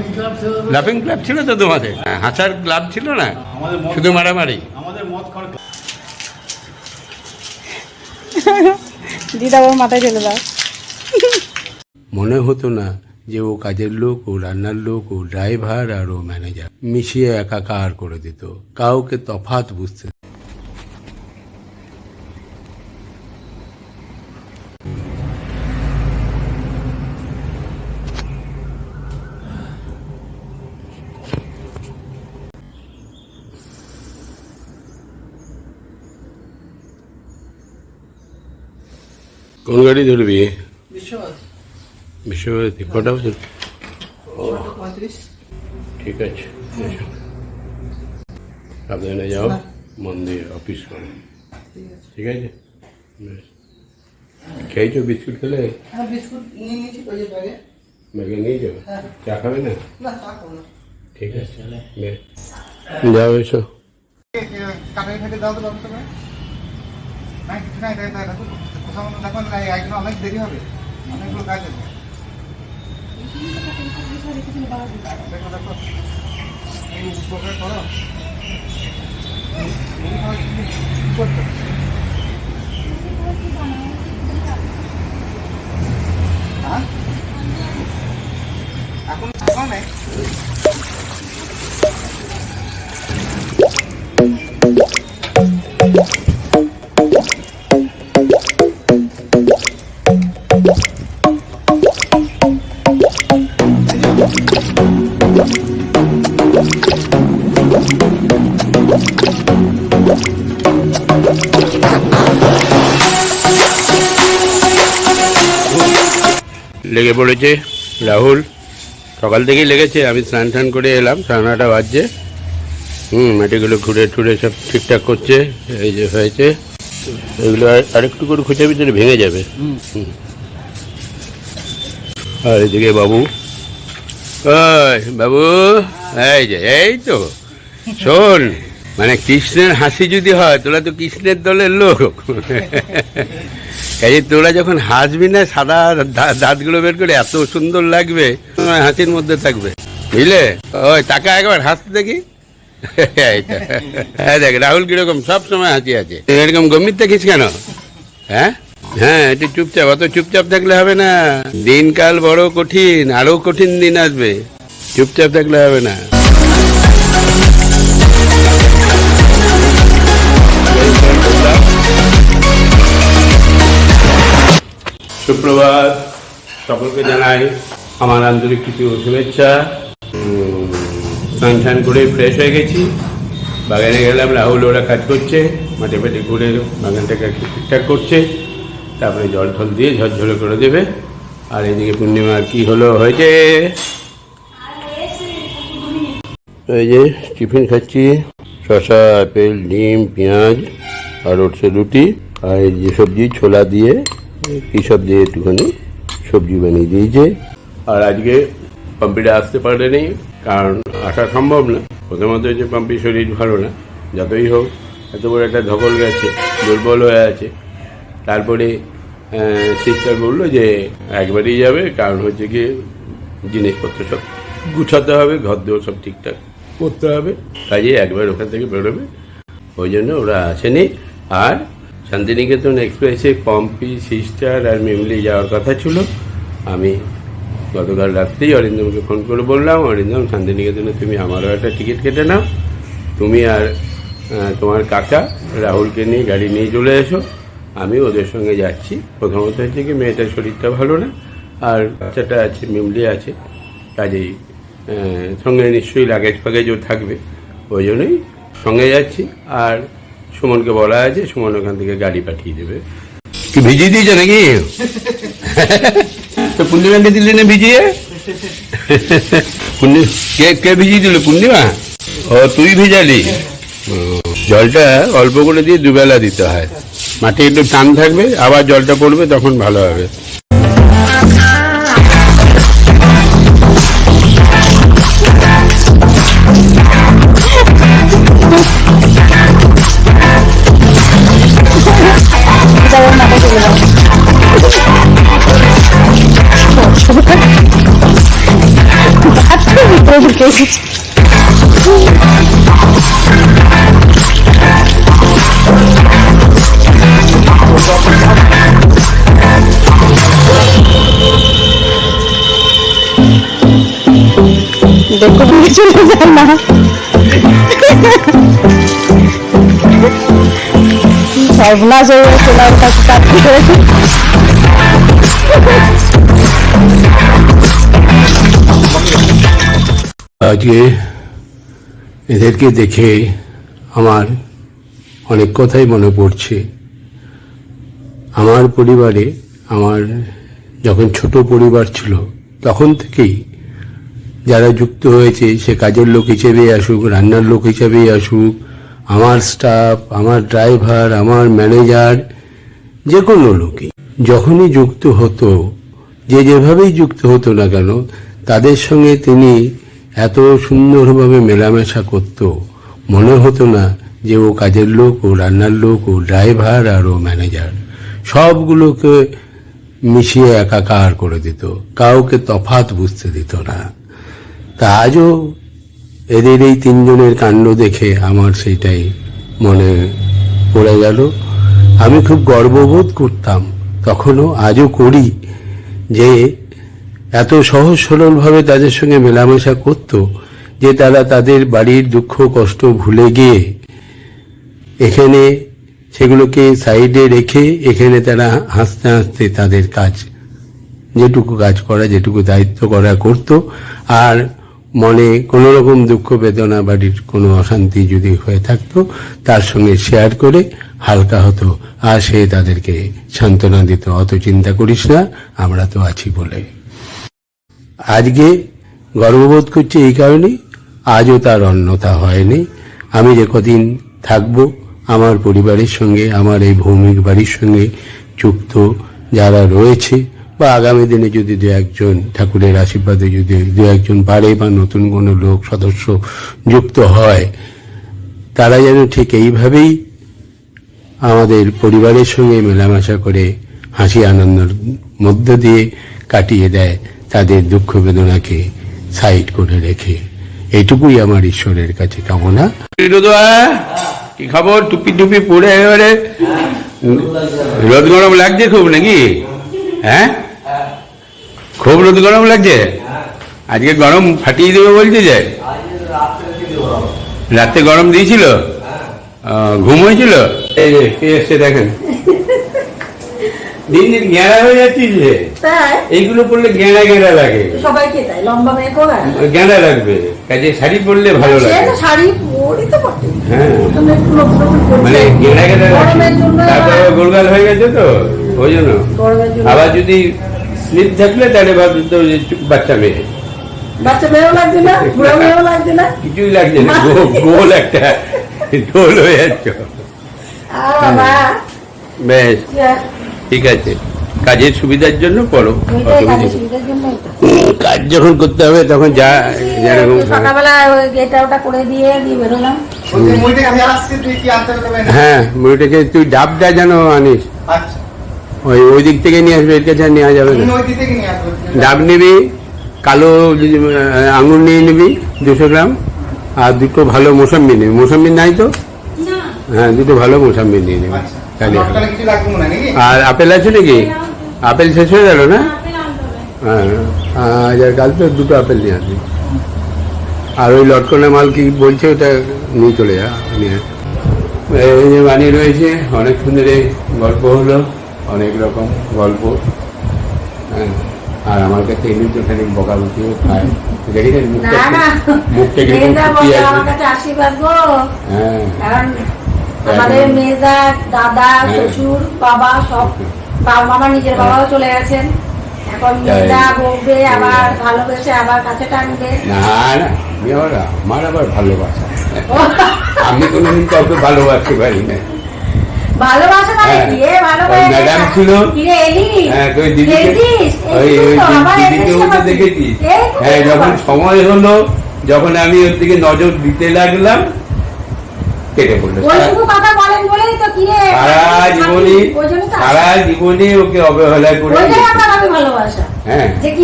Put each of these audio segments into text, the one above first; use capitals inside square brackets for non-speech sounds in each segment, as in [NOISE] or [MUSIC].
লাফিং ক্লাব ছিল তো? লাফিং ক্লাব তোমাদের? হ্যাঁ, হাসার ক্লাব ছিল না? শুধু মারামারি। দিদা ওর মাথায় ঢেলে দাও। মনে হতো না যে ও কাজের লোক ও রান্নার লোক ও ড্রাইভার আর ও ম্যানেজার মিশিয়ে একাকার করে দিত। কাউকে তফাৎ বুঝতে কোন গাড়ি ধরবি? বিশ্বভারতী। কটা বছর? ঠিক আছে। সাবধানে যাও মন্দির অফিস করো। ঠিক আছে। খেয়েছো বিস্কুট খেলে? হ্যাঁ ব্যাগে। নিয়ে যাবে হ্যাঁ। চা খাবে না? ঠিক আছে। বেশ। যাও এসো। ফেটে দাও তো ব্যবস্থা করে না কিছু নাই তাই তাই দেখো কোথাও না দেখো না একদিন অনেক দেরি হবে। অনেকগুলো কাজ আছে। এই উপকার করো। এই কি কি করছ? হ্যাঁ? এখন এখন নেই। লেগে পড়েছে। রাহুল সকাল থেকেই লেগেছে। আমি স্নান টান করে এলাম সাড়ে বাজছে। হুম মাটিগুলো ঘুরে টুরে সব ঠিকঠাক করছে এই যে হয়েছে। এগুলো আরেকটু করে খোঁচার ভিতরে ভেঙে যাবে। আর এদিকে বাবু। ওই বাবু এই যে এই তো। শোন মানে কৃষ্ণের হাসি যদি হয় তোরা তো কৃষ্ণের দলের লোক। যে তোরা যখন হাসবি না, সাদা দাঁতগুলো বের করে এত সুন্দর লাগবে হাসির মধ্যে থাকবে। বুঝলে? ওই টাকা একবার, হাসতে দেখি। [LAUGHS] হ্যাঁ দেখ, রাহুল কীরকম, সব সময় হাসি আছে। এরকম গম্ভীর থাকিস কেন? হ্যাঁ? হ্যাঁ একটু চুপচাপ, অত চুপচাপ থাকলে হবে না। দিনকাল বড় কঠিন, আরও কঠিন দিন আসবে। চুপচাপ থাকলে হবে না। সুপ্রভাত। সকলকে জানাই আমার আন্তরিক কিছু শুভেচ্ছা। স্নান টান করে ফ্রেশ হয়ে গেছি। বাগানে গেলাম, রাহুল ওরা কাজ করছে, মাঠে পেটে ঘুরে বাগানটাকে ঠিকঠাক করছে। তারপরে জল টল দিয়ে ঝরঝরে করে দেবে। আর এদিকে পূর্ণিমার কি হলো হয়েছে? এই যে টিফিন খাচ্ছি, শসা, আপেল, ডিম, পেঁয়াজ, আর উঠছে রুটি, আর এই যে সবজি, ছোলা দিয়ে কী সব দিয়ে একটুখানি সবজি বানিয়ে দিয়েছে। আর আজকে পাম্পিটা আসতে পারেনি কারণ আসা সম্ভব না। প্রথমত যে পাম্পির শরীর ভালো না, যতই হোক, এত বড় একটা ধকল গেছে, দুর্বল হয়ে আছে। তারপরে সিস্টার বলল যে একবারই যাবে, কারণ হচ্ছে কি জিনিসপত্র সব গুছাতে হবে, ঘর দেওয়া সব ঠিকঠাক করতে হবে। কাজে একবার ওখান থেকে বেরোবে, ওই জন্য ওরা আসেনি। আর শান্তিনিকেতন এক্সপ্রেসে পম্পি, সিস্টার আর মেমলি যাওয়ার কথা ছিল। আমি গতকাল রাত্রেই অরিন্দমকে ফোন করে বললাম, অরিন্দম, শান্তিনিকেতনে তুমি আমারও একটা টিকিট কেটে নাও। তুমি আর তোমার কাকা রাহুলকে নিয়ে গাড়ি নিয়ে চলে এসো। আমি ওদের সঙ্গে যাচ্ছি। প্রথমত হচ্ছে কি, মেয়েটার শরীরটা ভালো না। আর বাচ্চাটা আছে, মেমলি আছে। কাজেই সঙ্গে নিশ্চয়ই লাগেজ ফাগেজও থাকবে। ওই জন্যই সঙ্গে যাচ্ছি। আর সুমনকে বলা আছে সুমন ওখান থেকে গাড়ি পাঠিয়ে দেবে। কি ভিজিয়ে দিয়েছে নাকি? তো পূর্ণিমাকে দিলি না ভিজিয়ে? কে কে ভিজিয়ে দিল? পূর্ণিমা? ও তুই ভিজালি? জলটা অল্প করে দিয়ে দুবেলা দিতে হয়। মাটি একটু টান থাকবে আবার জলটা পড়বে তখন ভালো হবে। দাও ঢুকে গেছে দেখো তুমি চলে যায় না সর্বনাশ হয়ে গেছে ওর কাছে কাটতে আজকে এদেরকে দেখে আমার অনেক কথাই মনে পড়ছে। আমার পরিবারে আমার যখন ছোট পরিবার ছিল, তখন থেকেই যারা যুক্ত হয়েছে, সে কাজের লোক হিসেবেই আসুক, রান্নার লোক হিসেবেই আসুক, আমার স্টাফ আমার ড্রাইভার আমার ম্যানেজার যে কোনো লোকই যখনই যুক্ত হতো, যে যেভাবেই যুক্ত হতো না কেন, তাদের সঙ্গে তিনি এত সুন্দরভাবে মেলামেশা করত, মনে হতো না যে ও কাজের লোক, ও রান্নার লোক, ও ড্রাইভার আর ও ম্যানেজার। সবগুলোকে মিশিয়ে একাকার করে দিত, কাউকে তফাত বুঝতে দিত না। তা আজও এদের এই তিনজনের কাণ্ড দেখে আমার সেইটাই মনে পড়ে গেল। আমি খুব গর্ববোধ করতাম, তখনও আজও করি যে এত সহজ সরলভাবে তাদের সঙ্গে মেলামেশা করত যে তারা তাদের বাড়ির দুঃখ, কষ্ট ভুলে গিয়ে এখানে সেগুলোকে সাইডে রেখে এখানে তারা হাসতে হাসতে তাদের কাজ, যেটুকু কাজ করা, যেটুকু দায়িত্ব করা করত। আর মনে কোনো রকম দুঃখ, বেদনা বাড়ির কোনো অশান্তি যদি হয়ে থাকতো, তার সঙ্গে শেয়ার করে হালকা হতো। আর সে তাদেরকে সান্ত্বনা দিত, অত চিন্তা করিস না, আমরা তো আছি বলে। আজকে গর্ববোধ করছি এই কারণে আজও তার অন্যতা হয়নি। আমি যে কদিন থাকব আমার পরিবারের সঙ্গে, আমার এই ভৌমিক বাড়ির সঙ্গে যুক্ত যারা রয়েছে, বা আগামী দিনে যদি দু একজন ঠাকুরের আশীর্বাদে যদি দু একজন বাড়ে বা নতুন কোনো লোক, সদস্য যুক্ত হয়, তারা যেন ঠিক এইভাবেই আমাদের পরিবারের সঙ্গে মেলামেশা করে হাসি আনন্দের মধ্য দিয়ে কাটিয়ে দেয়। তাদের দুঃখ বেদনাকে সাইড করে রেখে। এইটুকুই আমার ঈশ্বরের কাছে কামনা। কি খবর? টুপি টুপি পরে এবারে রোদ গরম লাগছে খুব নাকি? হ্যাঁ? খুব রোদ গরম লাগছে? আজকে গরম ফাটিয়ে দেবে বলছে যে। রাতে গরম দিয়েছিল? ঘুম হয়েছিল? দেখেন? দিন দিন গেঁড়া হয়ে যাচ্ছি যে। তাই? এইগুলো পড়লে গেঁড়া গেঁড়া লাগে। সবাইকে তাই লম্বা মেয়ে কোন গেঁড়া লাগবে কাজে শাড়ি পরলে ভালো লাগে। শাড়ি পরি তো বটে। হ্যাঁ। মানে গেঁড়া গেঁড়া গরমের তারপরে গোলগাল হয়ে গেছে তো ওই জন্য। আবার যদি স্লিপ থাকলে তাহলে ভাবতো বাচ্চা মেয়ে। বাচ্চা মেয়েও লাগছে না? বুড়ো মেয়েও লাগছে না? কিছুই লাগছে না গোল একটা গোল হয়ে যাচ্ছ। বেশ। যা, ঠিক আছে। কাজের সুবিধার জন্য তো। কাজ যখন করতে হবে তখন যা যেরকম সকালবেলা এটা ওটা করে দিয়ে দিয়ে বেরোলাম। হ্যাঁ মুড়িটাকে তুই ডাবটা যেন আনিস। আচ্ছা। ওই ওই দিক থেকে নিয়ে আসবে এর কাছে নেওয়া যাবে না। ডাব নিবি কালো আঙুর নিয়ে নিবি দুশো গ্রাম আর দুটো ভালো মোসাম্বি নিবি। মোসাম্বি নাই তো? হ্যাঁ দুটো ভালো মোসাম্বি নিয়ে নিবি। আচ্ছা। আর আপেল আছে নাকি? আপেল শেষ হয়ে গেল না? হ্যাঁ আজ আর কাল তো দুটো আপেল নিয়ে আসবি। আর ওই লটকনে মাল কি বলছে ওটা নিয়ে চলে যা নিয়ে। এই যে বানিয়ে রয়েছে অনেক সুন্দর এই গল্প হলো অনেক রকম গল্প। হ্যাঁ আর আমার কাছে এমনি তো খানিক বকাবকিও খায়। দেখেছেন মুখটা আশীর্বাদ হ্যাঁ। আমাদের মেয়েদা দাদা হ্যাঁ। শ্বশুর বাবা সব বাবা মামা নিজের বাবাও চলে গেছেন। এখন মেয়েদা বলবে আবার ভালোবেসে আবার কাছে টানবে। না না আমি আবার আমার আবার ভালোবাসা। আমি কোনোদিন কাউকে ভালোবাসতে পারি না। ভালোবাসা মানে হ্যাঁ। কি? এ ভালো ম্যাডাম ছিল। কিরে এলি? হ্যাঁ ওই ওই দিদিকে তো হ্যাঁ যখন সময় হলো যখন আমি ওর দিকে নজর দিতে লাগলাম কেটে পড়ল। সারা জীবনে সারা জীবনে ওকে অবহেলা করে হ্যাঁ। থেকে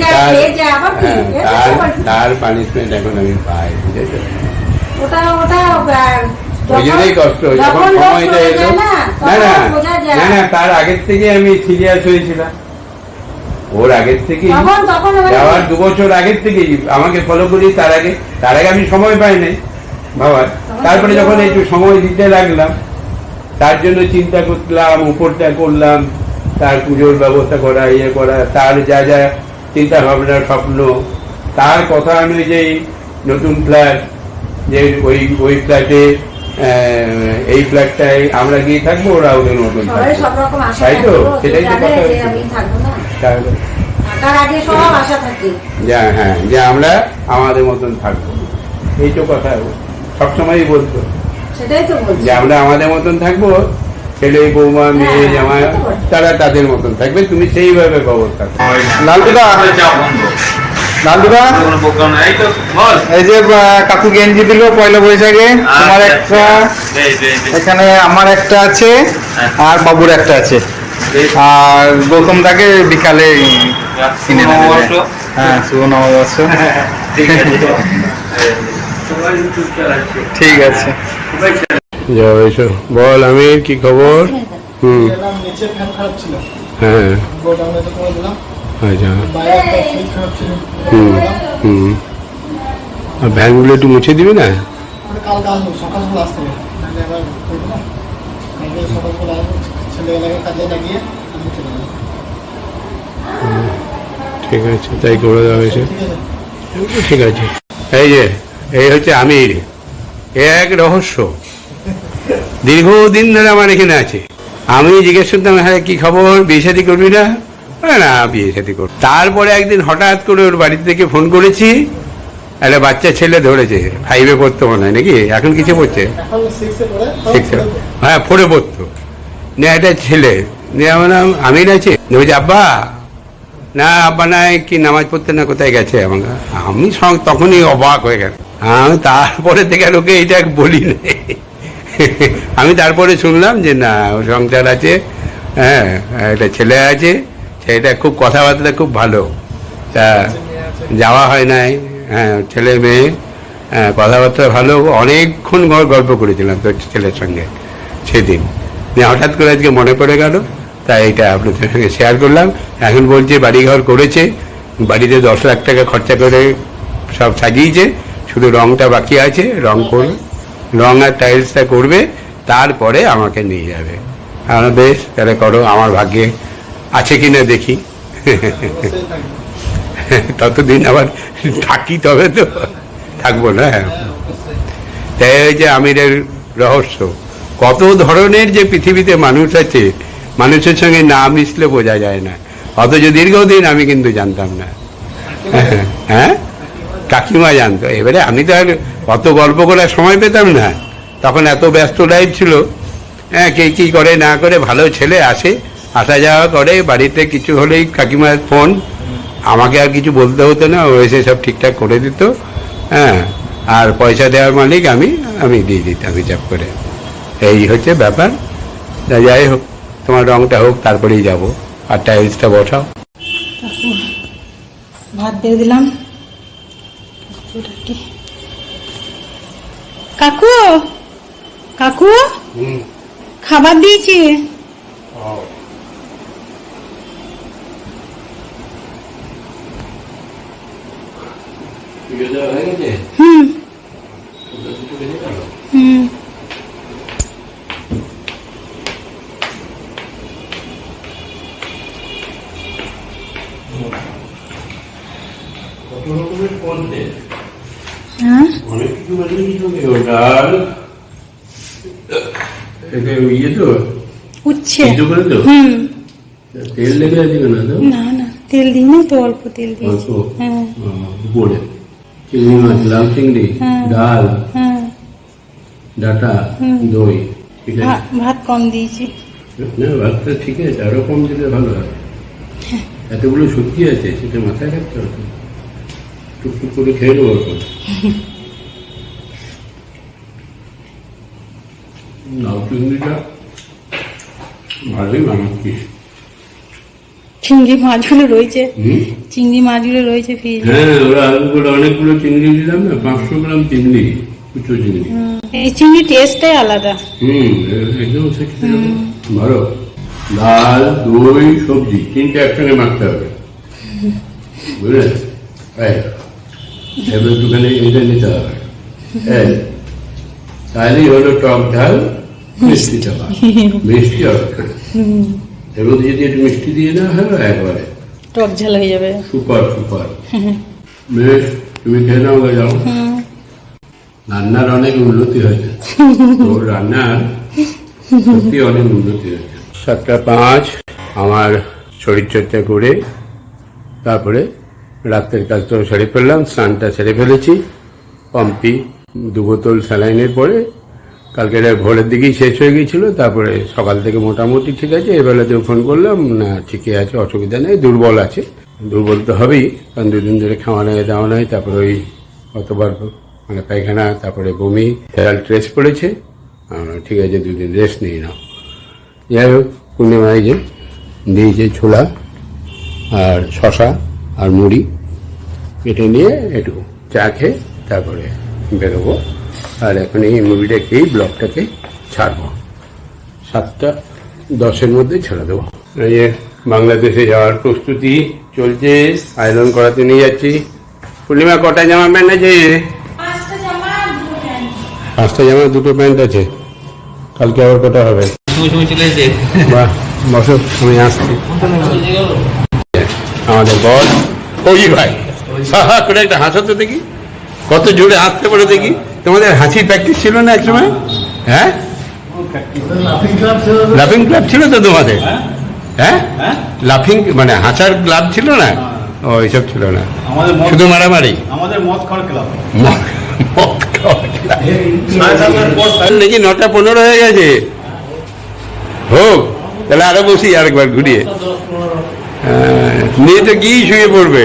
তার- কি? হ্যাঁ, পানিশমেন্ট এখন আমি পাই বুঝেছ? ওটা ওটা ওই জন্যই কষ্ট হয়। যখন সময়টা এলো। না না না না তার আগের থেকে আমি সিরিয়াস হয়েছিলাম। ওর আগের থেকে যাওয়ার দু বছর আগের থেকেই আমাকে ফলো করি তার আগে তার আগে আমি সময় পাই নাই। বাবার তারপরে যখন একটু সময় দিতে লাগলাম তার জন্য চিন্তা করলাম উপরটা করলাম তার পুজোর ব্যবস্থা করা ইয়ে করা তার যা যা চিন্তা ভাবনার স্বপ্ন তার কথা অনুযায়ী নতুন ফ্ল্যাট যে ওই ওই ফ্ল্যাটে এই ফ্ল্যাটটায় আমরা গিয়ে থাকব ওরা ওদের আশা তাই তো? সেটাই তো কথা তাহলে হ্যাঁ যে আমরা আমাদের মতন থাকব। এই তো কথা। সবসময়ই বলতো। বলছি। যে আমরা আমাদের মতন থাকব ছেলে বৌমা মেয়ে হ্যাঁ, সেটা তো বটে। তারা তাদের মতন থাকবে তুমি সেইভাবে ব্যবস্থা বল এই যে কাকু গেঞ্জি দিল পয়লা বৈশাখে তোমার আচ্ছা, একটা বেশ। এখানে আমার একটা আছে আর বাবুর একটা আছে। আর গৌতম দাকে বিকালে কিনে নেবে। হ্যাঁ শুভ নববর্ষ। ঠিক আছে। [LAUGHS] ঠিক আছে। যাও, এসো। বল, আমির, কি খবর? হুম। হ্যাঁ। আচ্ছা। হুম হুম। আর ভ্যানগুলো একটু মুছে দিবি না? ঠিক আছে, তাই করে দেওয়া হয়েছে ঠিক আছে। এই যে এই হচ্ছে আমির। এক রহস্য। দীর্ঘদিন ধরে আমার এখানে আছে। আমি জিজ্ঞেস করতাম হ্যাঁ কি খবর? বিয়ে শাদি করবি না? না, বিয়ে শাদি করব তারপরে একদিন হঠাৎ করে ওর বাড়ি থেকে ফোন করেছি। একটা বাচ্চা ছেলে ধরেছে। ফাইভে পড়তো মনে হয় নাকি? এখন কিছু পড়ছে? হ্যাঁ ফোরে পড়তো। না একটা ছেলে। আমার নাম আমির আছে। বলছে, আব্বা, না, আব্বা নাই, কি নামাজ পড়তে না, কোথায় গেছে? আমাকে, আমি তখনই অবাক হয়ে গেল আমি তারপরে থেকে ওকে এইটা বলি আমি তারপরে শুনলাম যে না সংসার আছে হ্যাঁ একটা ছেলে আছে ছেলেটা খুব কথাবার্তা খুব ভালো। তা যাওয়া হয় নাই হ্যাঁ ছেলে মেয়ে হ্যাঁ, কথাবার্তা ভালো অনেকক্ষণ গল্প করেছিলাম তোর ছেলের সঙ্গে সেদিন। হঠাৎ করে আজকে মনে পড়ে গেল তাই এটা আপনাদের সঙ্গে শেয়ার করলাম। এখন বলছে বাড়িঘর করেছে বাড়িতে দশ লাখ টাকা খরচা করে সব সাজিয়েছে শুধু রংটা বাকি আছে, রং করবে। রং আর টাইলসটা করবে, তারপরে আমাকে নিয়ে যাবে। আমরা বেশ, তাহলে করো, আমার ভাগ্যে আছে কিনা দেখি। [LAUGHS] ততদিন আবার থাকি তবে তো। থাকব না হ্যাঁ। তাই যে আমিরের রহস্য, কত ধরনের যে পৃথিবীতে মানুষ আছে, মানুষের সঙ্গে না মিশলে বোঝা যায় না। অথচ দীর্ঘদিন আমি কিন্তু জানতাম না। [LAUGHS] হ্যাঁ? কাকিমা জানতো। এবারে আমি তো আর অত গল্প করার সময় পেতাম না। তখন এত ব্যস্ত লাইফ ছিল। হ্যাঁ কে কী করে না করে ভালো ছেলে আসে আসা যাওয়া করে, বাড়িতে কিছু হলেই কাকিমার ফোন আমাকে আর কিছু বলতে হতো না, ও এসে সব ঠিকঠাক করে দিত। হ্যাঁ আর পয়সা দেওয়ার মালিক আমি আমি দিয়ে দিতাম হিসাব করে। এই হচ্ছে ব্যাপার। যাই হোক, তোমার রংটা হোক, তারপরেই যাব। আর টাইলসটা বসাও। ভাত দিয়ে দিলাম। কাকু কাকু খাবার দিয়েছি হুম হুম তো হুম। তেল লেগে তো না না তেল দিইনি তো অল্প তেল দিয়েছি। হ্যাঁ। উপরে চিংড়ি মাছ লাল চিংড়ি হ্যাঁ। ডাল হ্যাঁ। ডাটা দই ভাত কম দিয়েছি। না ভাতটা ঠিক আছে আরও কম দিলে ভালো হয়। এতগুলো সবজি আছে সেটা মাথায় রাখতে হবে। টুকটুক করে খেয়ে নেব এখন। [LAUGHS] লাউ চিংড়িটা ভালোই চিংড়ি মাছগুলো রয়েছে। চিংড়ি মাছগুলো রয়েছে ফ্রিজ হ্যাঁ ওরা আলুগুলো অনেকগুলো চিংড়ি দিলাম না পাঁচশো গ্রাম চিংড়ি কুচো চিংড়ি। এই চিংড়ি টেস্টটাই আলাদা। হুম একদম ভালো ডাল দই সবজি তিনটে একসঙ্গে মাখতে হবে। বুঝলে? এই, এবার একটুখানি এটা নিতে হবে। এই, তাহলেই হলো টক ঝাল মিষ্টি চাপা [LAUGHS] মিষ্টি হবে। এর মধ্যে যদি একটু মিষ্টি দিয়ে না হলো একবারে? টক ঝাল হয়ে যাবে। Super super. বেশ তুমি খেয়ে নাও গে যাও। রান্নার অনেক উন্নতি হয়েছে। তোর রান্নার সত্যি অনেক উন্নতি হয়েছে। সাতটা পাঁচ আমার শরীরচর্চা করে তারপরে রাত্রের কাজ তো সেরে ফেললাম স্নানটা সেরে ফেলেছি। পম্পি দু বোতল স্যালাইনের পরে কালকে ভোরের দিকেই শেষ হয়ে গিয়েছিল, তারপরে সকাল থেকে মোটামুটি ঠিক আছে এবেলাতেও ফোন করলাম, না, ঠিকই আছে, অসুবিধা নেই, দুর্বল আছে। দুর্বল তো হবেই, কারণ দুদিন ধরে খাওয়া নেই, দাওয়া নেই, তারপরে ওই কতবার মানে পায়খানা, তারপরে বমি হেরাল ট্রেস পড়েছে। ঠিক আছে, দুদিন রেস্ট নিয়ে নাও। যাই হোক, পূর্ণিমায় যে দিয়েছে ছোলা আর শশা আর মুড়ি কেটে নিয়ে একটু চা খেয়ে তারপরে বেরোবো। আর এখন এই মুভিটা খেয়েই ব্লগটাকে ছাড়বো। সাতটা দশের মধ্যে ছেড়ে দেবো। এই যে বাংলাদেশে যাওয়ার প্রস্তুতি চলছে আয়রন করাতে নিয়ে যাচ্ছি। পূর্ণিমা কটা জামা প্যান্ট আছে? পাঁচটা জামা দুটো প্যান্ট। আছে। কালকে আবার কটা হবে? বাহ বসো আমি আসছি। আমাদের বস ওই ভাই। সাহা করে একটা হাসো তো দেখি। কত জোরে হাসতে পারে দেখি। তোমাদের হাসি প্র্যাকটিস ছিল না একসময়? হ্যাঁ? লাফিং ক্লাব ছিল তো তোমাদের? হ্যাঁ? লাফিং মানে হাসার ক্লাব ছিল না? ও এইসব ছিল না। শুধু মারামারি? আমাদের মদ খাওয়ার ক্লাব মদ খাওয়ার দেখি নটা পনেরো হয়ে গেছে? হোক তাহলে আরও বসি আরেকবার ঘুরিয়ে। নিয়ে তো গিয়েই শুয়ে পড়বে।